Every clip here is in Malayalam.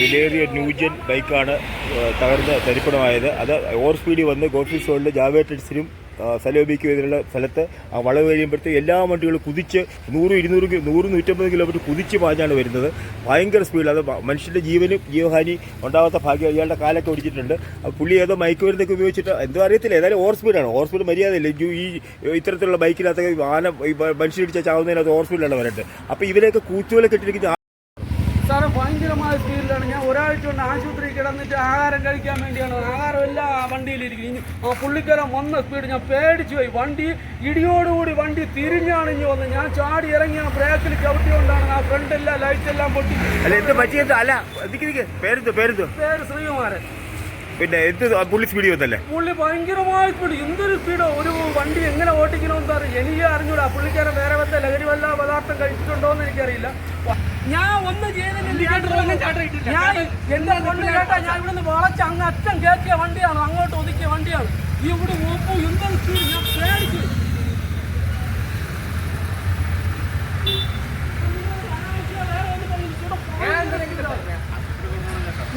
വിലയേറിയ ന്യൂജൻ ബൈക്കാണ് തകർന്ന് തരിപ്പണമായത്. അത് ഓവർ സ്പീഡിൽ വന്ന് ഗോഫി സോണിൽ ജാവേറ്റഡ്സിനും സലോബിക്കും എതിരുള്ള സ്ഥലത്ത് ആ വളവ് കഴിയുമ്പോഴത്തേക്ക് എല്ലാ വണ്ടികളും കുതിച്ച് നൂറ് ഇരുന്നൂറ് നൂറ് നൂറ്റമ്പത് കിലോമീറ്റർ കുതിച്ച് പാഞ്ഞാണ് വരുന്നത്. ഭയങ്കര സ്പീഡിൽ അത് മനുഷ്യന്റെ ജീവനും ജീവഹാനി ഉണ്ടാവാത്ത ഭാഗ്യം ഇയാളുടെ കാലൊക്കെ ഓടിച്ചിട്ടുണ്ട് പുള്ളി ഏതോ മയക്കുമരുന്നൊക്കെ ഉപയോഗിച്ചിട്ട് എന്തോ അറിയത്തില്ല ഏതായാലും ഓവർ സ്പീഡാണ്. ഓവർ സ്പീഡ് മര്യാദയില്ല. ഈ- ഇത്തരത്തിലുള്ള ബൈക്കിനകത്തൊക്കെ ആന മനുഷ്യരിടിച്ചാൽ മനുഷ്യരിടിച്ച ചാവുന്നതിനകത്ത് ഓവർ സ്പീഡിലാണ് വരട്ടെ അപ്പോൾ ഇവരെയൊക്കെ കൂച്ചുവിലൊക്കെ ഇട്ടിരിക്കുന്ന ഭയങ്കരമായ സ്പീഡിലാണ് ഞാൻ ഒരാഴ്ച കൊണ്ട് ആശുപത്രിയിൽ കിടന്നിട്ട് ആഹാരം കഴിക്കാൻ വേണ്ടിയാണ്. ആഹാരം എല്ലാം വണ്ടിയിലിരിക്കും. ഇനി ആ പുള്ളിക്കാരൻ വന്ന സ്പീഡ് ഞാൻ പേടിച്ചു പോയി. വണ്ടി ഇടിയോടുകൂടി വണ്ടി തിരിഞ്ഞാണ് ഇനി വന്നത് ഞാൻ ചാടി ഇറങ്ങി ആ ബ്രേക്കിൽ ചവിട്ടിയോണ്ടാണ് ആ ഫ്രണ്ട് എല്ലാം ലൈറ്റ് എല്ലാം പൊട്ടി. അല്ല എന്ത് പറ്റിയത് അല്ല പേരെന്തോ? പേരെന്തോ? പേര് ശ്രീകുമാരൻ. പിന്നെ എന്ത് പുള്ളി സ്പീഡ് വന്നല്ലേ? പുള്ളി ഭയങ്കരമായ സ്പീഡ് എന്തൊരു സ്പീഡോ ഒരു വണ്ടി എങ്ങനെ ഓട്ടിക്കണമെന്ന് അറിയാം എനിക്ക് അറിഞ്ഞൂടാ പുള്ളിക്കാരൻ വേറെ വല്ല ലഹരി വല്ല പദാർത്ഥം കഴിച്ചിട്ടുണ്ടോ എന്ന് എനിക്കറിയില്ല. ഞാൻ ഒന്നും ചെയ്തിട്ടില്ല ഞാൻ എന്റെ കൊണ്ട് കേട്ടാ ഞാൻ ഇവിടുന്ന് വളച്ച് അങ്ങ് അറ്റം കയറ്റിയ വണ്ടിയാണ് അങ്ങോട്ട് ഒതുക്കിയ വണ്ടിയാണ്. ഇവിടെ ഓപ്പോ എന്തൊരു സ്പീഡ് ഞാൻ പേടിച്ചു.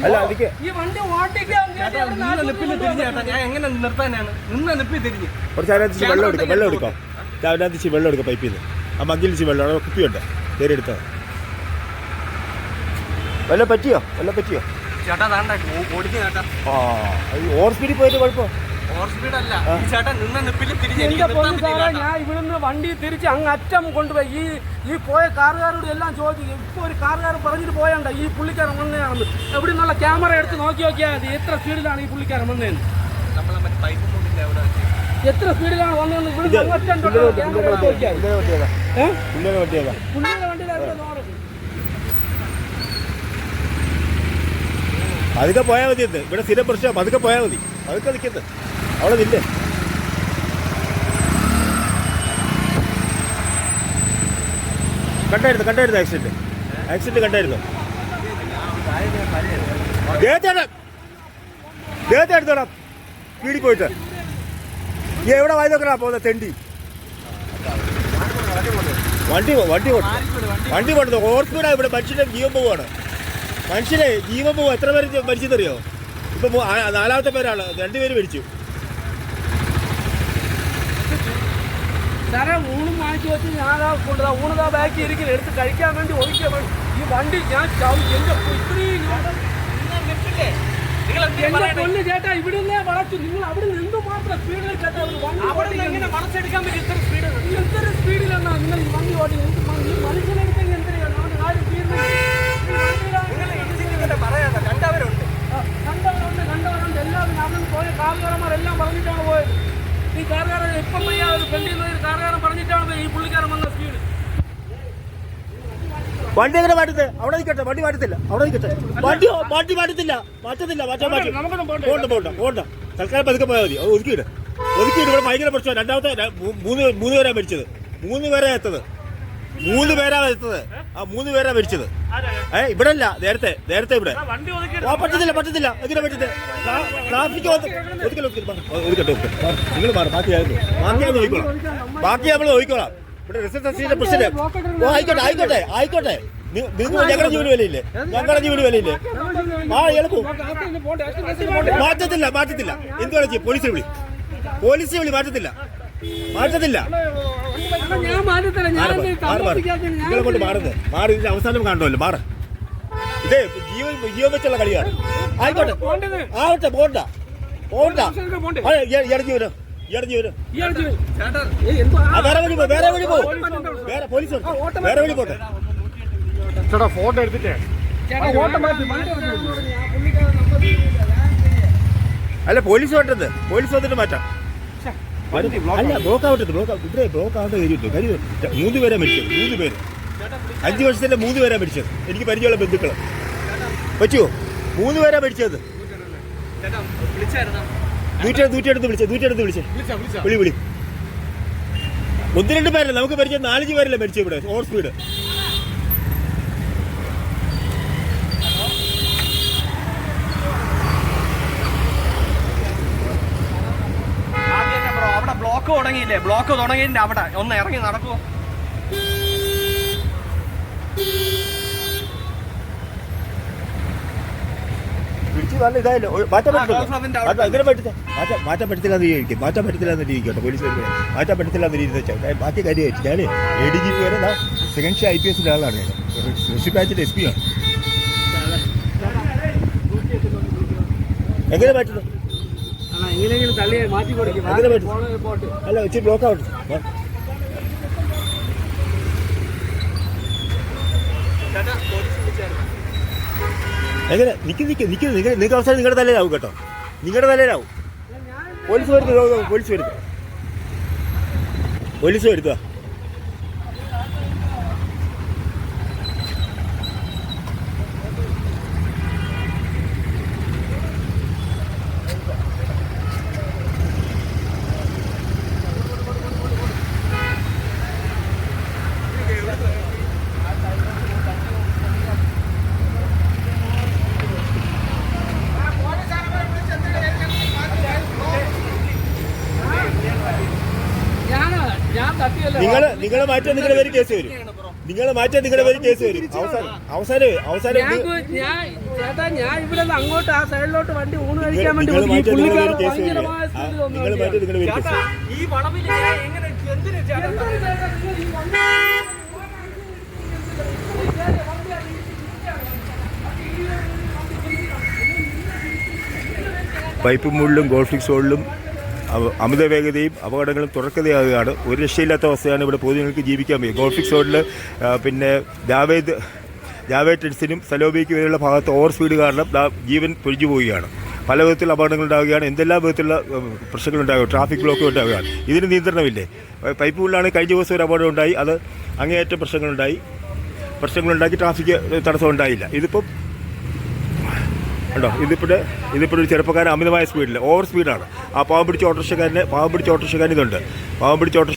അല്ല അതിക്ക് ഈ വണ്ടി ഓട്ടിക്കാൻ എങ്ങനെ നിർത്താനാണ് നിന്ന് നിപ്പി തിരിഞ്ഞ്. കുറച്ച് അതിനകത്ത് വെള്ളം എടുക്കാം വെള്ളം എടുക്കാം. അതിനകത്ത് വെള്ളം എടുക്കാം പൈപ്പിൽ നിന്ന് ആ മഗ്ഗിൽ ഇച്ചിരി വെള്ളം അവിടെ കുപ്പിയുണ്ട്. കയറി എടുത്താൽ വല്ല പറ്റിയോ? വല്ല പറ്റിയോ? ചേട്ടാ താണ്ട ഓടിഞ്ഞ ചേട്ടാ. ആ ഓവർ സ്പീഡിൽ പോയിട്ട് കുഴപ്പം. ഓവർ സ്പീഡ് അല്ല ഈ ചേട്ടാ നിന്ന നിപ്പിൽ തിരിഞ്ഞ് എനിക്ക് നിർത്താൻ പൊന്നു സാറേ ഞാൻ ഇവിടുന്ന് വണ്ടി തിരിച്ച് അങ്ങ് അറ്റം കൊണ്ടുപോയി. ഈ ഈ പോയ കാറുകാരോട് എല്ലാം ചോദിക്കും ഇപ്പൊ ഒരു കാറുകാരൻ പറഞ്ഞിട്ട് പോയണ്ട ഈ പുള്ളിക്കാരൻ വന്നതാണെന്ന്. എവിടെ നിന്നുള്ള ക്യാമറ എടുത്ത് നോക്കി നോക്കിയാൽ മതി. എത്ര സ്പീഡിലാണ് ഈ പുള്ളിക്കാരൻ വന്നതെന്ന്. നമ്മളെ മറ്റേ പൈപ്പ് മുണ്ടിന്റെ അവിടെ വെച്ച്. എത്ര സ്പീഡിലാണ് വന്നതെന്ന് ഇവിടുന്ന് അങ്ങ് അറ്റം തൊട്ടുള്ള ക്യാമറ എടുത്ത് നോക്കിയാൽ മതി. ഏഹ് പുള്ളിയുടെ വണ്ടിയിലായിരുന്നു നോറ് പതുക്കെ പോയാൽ മതി എന്ത് ഇവിടെ സ്ഥിരം പ്രശ്നം. പതുക്കെ പോയാൽ മതി. പതുക്കെ നിൽക്കുന്നത് അവിടെ നില്ലേ. കണ്ടായിരുന്നു? കണ്ടായിരുന്നു ആക്സിഡന്റ് ആക്സിഡന്റ് കണ്ടായിരുന്നു? ദേഹത്തേടാ ദേഹത്തെ പോയിട്ട്. നീ എവിടെ വായി നോക്കണ പോകുന്ന? തെണ്ടി. വണ്ടി പോ- വണ്ടി വണ്ടി പോട്ടെ ഓവർ ഇവിടെ മനുഷ്യന്റെ ജീവൻ പോവാണ് മനുഷ്യനെ ജീവൻ പോകും എത്ര പേര് മരിച്ചെന്നറിയോ? ഇപ്പൊ നാലാമത്തെ പേരാണ്. രണ്ടുപേര് മരിച്ചു. സാറേ ഊണും വാങ്ങിച്ചു വെച്ച് ഞാൻ കൊണ്ടുതാ ഊണതാ ബാക്കി ഇരിക്കില്ല എടുത്ത് കഴിക്കാൻ വേണ്ടി ഒഴിക്കാൻ വേണ്ടി ഈ വണ്ടി ഞാൻ എന്റെ ഇത്രയും എന്റെ? പൊന്ന് ചേട്ടാ ഇവിടുന്ന് വളച്ചു. നിങ്ങൾ അവിടെ നിന്ന് മാത്രം സ്പീഡിൽ ചേട്ടാ വണ്ടി അവിടെ എങ്ങനെ വളച്ചെടുക്കാൻ പറ്റും? ഇത്ര സ്പീഡിൽ എന്നാ സ്പീഡിലാണ് നിങ്ങൾ ഈ വണ്ടി ഓടി മനുഷ്യനെടുത്തെങ്കിൽ എന്തിനാണ് അവന് കാര്യം തീരുന്നത് ഈ വണ്ടിയിലാണ് നിങ്ങൾ ഇടിച്ചിട്ട് പറയാതെ രണ്ടവരുണ്ട് ആ, കണ്ടവരുണ്ട് കണ്ടവരുണ്ട് എല്ലാവരും അവിടെ പോയ കാറുകാരന്മാരെല്ലാം പറഞ്ഞിട്ടാണ് പോയത് ഈ കാറുകാരൻ ഇപ്പം പയ്യ ഒരു ഫ്രണ്ടിൽ നിന്ന് ഒരു കാറുകാരൻ പറഞ്ഞിട്ടാണ് പോയത് ഈ പുള്ളിക്കാരൻ വന്ന സ്പീഡ് വണ്ടി എങ്ങനെ മാറ്റത്തെ അവിടെ നിൽക്കട്ടെ വണ്ടി മാറ്റത്തില്ല. അവിടെ നിൽക്കട്ടെ വണ്ടി വണ്ടി മാറ്റത്തില്ല. മാറ്റത്തില്ല മാറ്റാൻ മാറ്റി പോണ്ട പോണ്ട പോണ്ട തൽക്കാലം പതുക്കെ പോയാൽ മതി. അത് ഒതുക്കിയിട്. ഒതുക്കിയിട്ട് ഇവിടെ ഭയങ്കര പ്രശ്നം രണ്ടാമത്തെ മൂന്ന് മൂന്ന് പേരാ മരിച്ചത്. മൂന്ന് പേരാ എത്തത്. മൂന്ന് പേരാ എത്തത്. ആ മൂന്ന് പേരാ മരിച്ചത്. ഏ ഇവിടെ അല്ല നേരത്തെ നേരത്തെ ഇവിടെ. ആ പറ്റത്തില്ല പറ്റത്തില്ല. എങ്ങനെ പറ്റത്തില്ല ട്രാഫിക് ഒതുക്കല ഒതുക്കട്ടെ നിങ്ങൾ മാറും. ബാക്കി ആയിരുന്നു ബാക്കി നമ്മൾ നോക്കിക്കോളാം ബാക്കി നമ്മൾ നോക്കിക്കോളാം ഇവിടെ റിസർച്ച് പ്രസിഡന്റ് ഓ ആയിക്കോട്ടെ ആയിക്കോട്ടെ ആയിക്കോട്ടെ. നിങ്ങൾ ഞങ്ങളുടെ ജോലി വിലയില്ലേ? ഞങ്ങളുടെ ജോലി വിലയില്ലേ? ആ എളുപ്പം മാറ്റത്തില്ല മാറ്റത്തില്ല. എന്ത് വേണം ചെയ്യും പോലീസിനെ വിളി. പോലീസിനെ വിളി മാറ്റത്തില്ല. മാറ്റത്തില്ല. നിങ്ങളെ കൊണ്ട് മാറുന്നത് മാറി. ഇതിന്റെ അവസാനം കാണുമല്ലോ മാറ. ഇതേ ജീവൻ ജീവൻ വെച്ചുള്ള കളിയാണ്. ആയിക്കോട്ടെ. ആവട്ടെ പോണ്ട. പോണ്ട. ആ, ഇയ- വേറെ വഴി പോ വേറെ വഴി പോ. വേറെ പോലീസ്. വേറെ വഴി പോട്ടെ. ചേട്ടാ ഫോട്ടോ മാറ്റി വണ്ടി ഞാൻ പുള്ളിക്കാരൻ നമ്പർ ചെയ്തില്ല. അല്ല പോലീസ് വേണ്ടത് പോലീസ് വന്നിട്ട് മാറ്റാം. അല്ല ബ്ലോക്ക് ആവട്ടെ ബ്ലോക്ക് ഇവിടെ ബ്ലോക്ക് ആവേണ്ട കാര്യമില്ല കാര്യം മൂന്ന് പേരെ മരിച്ചത് മൂന്ന് പേര്. അഞ്ച് വർഷത്തിന്റെ മൂന്ന് പേരെ മരിച്ചത്. എനിക്ക് പരിചയമുള്ള ബന്ധുക്കൾ പറ്റുമോ മൂന്ന് പേരെ മരിച്ചത്. ചേട്ടാ വിളിച്ചായിരുന്നോ? നൂറ്റി നൂറ്റിയെടുത്ത് വിളിച്ചേ നൂറ്റിയെടുത്ത് വിളിച്ചേ. വിളി വിളി. ഒന്ന് രണ്ട് പേരല്ല നമുക്ക് പരിചയം നാലഞ്ച് പേരല്ലേ മരിച്ചു ഇവിടെ ഓവർ സ്പീഡ്. ബ്ലോക്ക് തുടങ്ങിയില്ലേ? ബ്ലോക്ക് തുടങ്ങിയതിന്റെ അവിടെ. ഒന്ന് ഇറങ്ങി നടക്കുമോ നല്ല ഇതായല്ലോ. മാറ്റാൻ പറ്റില്ല എങ്ങനെ പറ്റില്ല മാറ്റാൻ മാറ്റാൻ പറ്റത്തില്ല. എന്ന് ഇരിക്കും മാറ്റാൻ പറ്റത്തില്ല എന്ന് ഇരിക്കട്ടെ പോലീസ് മാറ്റാൻ പറ്റത്തില്ല എന്ന് വെച്ചാൽ ബാക്കി കാര്യമായിട്ട് വെച്ചു ഞാൻ എ ഡി ജി പി വരെ സെക്കൻഡ് ഐ പി എസിന്റെ ആളാണ് ഞാൻ. ഋഷി ബാച്ചിന്റെ എസ് പി ആണ്. എങ്ങനെ പറ്റുന്നു എങ്ങനെയെങ്കിലും മാറ്റി കൊടുക്കും അല്ല ഇച്ചിരി ബ്ലോക്ക് ആവട്ടെ. എങ്ങനെ? നിൽക്കി നിൽക്കി നിൽക്കി നിങ്ങൾ നിങ്ങൾക്ക് അവസാനം നിങ്ങളുടെ തലയിലാവും കേട്ടോ. നിങ്ങളുടെ തലയിലാവും. പോലീസ് ഓ, പോലീസ് വരുത്തുക പോലീസ് വരുത്തുക നിങ്ങൾ നിങ്ങളെ മാറ്റാൻ നിങ്ങളുടെ പേര് കേസ് വരും. നിങ്ങളെ മാറ്റാൻ നിങ്ങളുടെ പേര് കേസ് വരും. അവസാനം അവസാനം അവസാനം ഞാൻ നിങ്ങൾ- ഞാൻ ചേട്ടാ ഞാൻ ഇവിടെ നിന്ന് അങ്ങോട്ട് ആ സൈഡിലോട്ട് വണ്ടി ഊണ് കഴിക്കാൻ വേണ്ടി നിങ്ങൾ ഈ മാറ്റാൻ നിങ്ങളുടെ പേര് പുള്ളിക്കാരൻ കേസ് വരും. ഭയങ്കരമായ സ്പീഡിൽ നിങ്ങൾ മാറ്റാൻ നിങ്ങളുടെ പേര് കേസ് ഈ വളവിൽ എങ്ങനെ എന്തിനു ചേട്ടാ നിങ്ങൾ പൈപ്പ് മുകളിലും ഗോൾഫിക്സ് അവ- അമിത വേഗതയും അപകടങ്ങളും തുറക്കതയാകുകയാണ് ഒരു രക്ഷയില്ലാത്ത അവസ്ഥയാണ് ഇവിടെ പൊതുജനങ്ങൾക്ക് ജീവിക്കാൻ വയ്യ. ഗോൾഫിക് സോളിൽ പിന്നെ ജാവേദ് ടെൻസിനും സലോബിക്ക് വരെയുള്ള ഭാഗത്ത് ഓവർ സ്പീഡ് കാരണം ജീവൻ പൊഴിഞ്ഞു പോവുകയാണ്. പല വിധത്തിലുള്ള അപകടങ്ങൾ ഉണ്ടാവുകയാണ്. എന്തെല്ലാം വിധത്തിലുള്ള പ്രശ്നങ്ങൾ ട്രാഫിക് ബ്ലോക്ക് ഉണ്ടാവുകയാണ്. ഇതിന് നിയന്ത്രണമില്ലേ? പൈപ്പ് ഉള്ളിലാണ് കഴിഞ്ഞ ദിവസം ഒരു അപകടം ഉണ്ടായി. അത് അങ്ങേയറ്റം പ്രശ്നങ്ങളുണ്ടായി. പ്രശ്നങ്ങളുണ്ടാക്കി ട്രാഫിക് തടസ്സം ഉണ്ടായില്ല. ഇതിപ്പം ഉണ്ടോ ഇതിപ്പോൾ ഒരു ചെറുപ്പക്കാരൻ അമിതമായ സ്പീഡിൽ ഓവർ സ്പീഡാണ് ആ പാവം പിടിച്ച ഓട്ടോറിക്ഷക്കാരന് പാവം പിടിച്ച ഓട്ടോറിക്ഷക്കാരൻ ഇതുണ്ട്. പാവം പിടിച്ച ഓട്ടോ